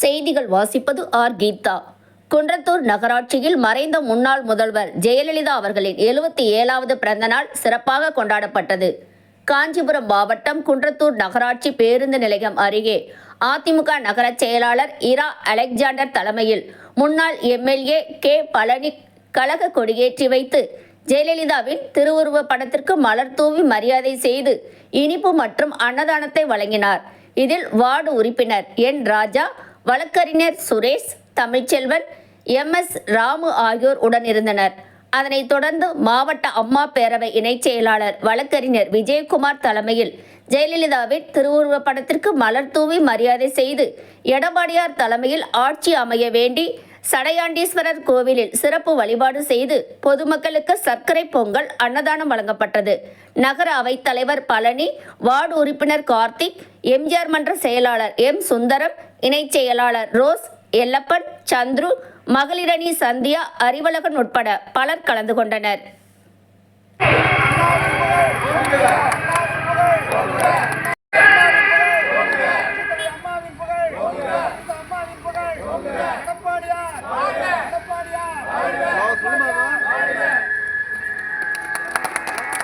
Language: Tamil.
செய்திகள் வாசிப்பது ஆர். கீதா. குன்றத்தூர் நகராட்சியில் மறைந்த முன்னாள் முதல்வர் ஜெயலலிதா அவர்களின் எழுபத்தி ஏழாவது பிறந்தநாள் சிறப்பாக கொண்டாடப்பட்டது. காஞ்சிபுரம் மாவட்டம் குன்றத்தூர் நகராட்சி பேருந்து நிலையம் அருகே அதிமுக நகர செயலாளர் இரா அலெக்சாண்டர் தலைமையில் முன்னாள் எம்எல்ஏ கே. பழனி கழக கொடியேற்றி வைத்து ஜெயலலிதாவின் திருவுருவ படத்திற்கு மலர் தூவி மரியாதை செய்து இனிப்பு மற்றும் அன்னதானத்தை வழங்கினார். இதில் வார்டு உறுப்பினர் என். ராஜா வழக்கறிஞர் சுரேஷ் தமிழ்ச்செல்வன் எம். எஸ். ராமு ஆகியோர் உடனிருந்தனர். அதனைத் தொடர்ந்து மாவட்ட அம்மா பேரவை இணைச் செயலாளர் வழக்கறிஞர் விஜயகுமார் தலைமையில் ஜெயலலிதாவின் திருவுருவப் படத்திற்கு மலர் தூவி மரியாதை செய்து எடப்பாடியார் தலைமையில் ஆட்சி அமைய வேண்டி சடையாண்டீஸ்வரர் கோவிலில் சிறப்பு வழிபாடு செய்து பொதுமக்களுக்கு சர்க்கரை பொங்கல் அன்னதானம் வழங்கப்பட்டது. நகர அவைத் தலைவர் பழனி வார்டு உறுப்பினர் கார்த்திக் எம்ஜிஆர் மன்ற செயலாளர் எம் சுந்தரம் இணைச் செயலாளர் ரோஸ் எல்லப்பன் சந்துரு மகளிரணி சந்தியா அறிவழகன் உட்பட பலர் கலந்து கொண்டனர்.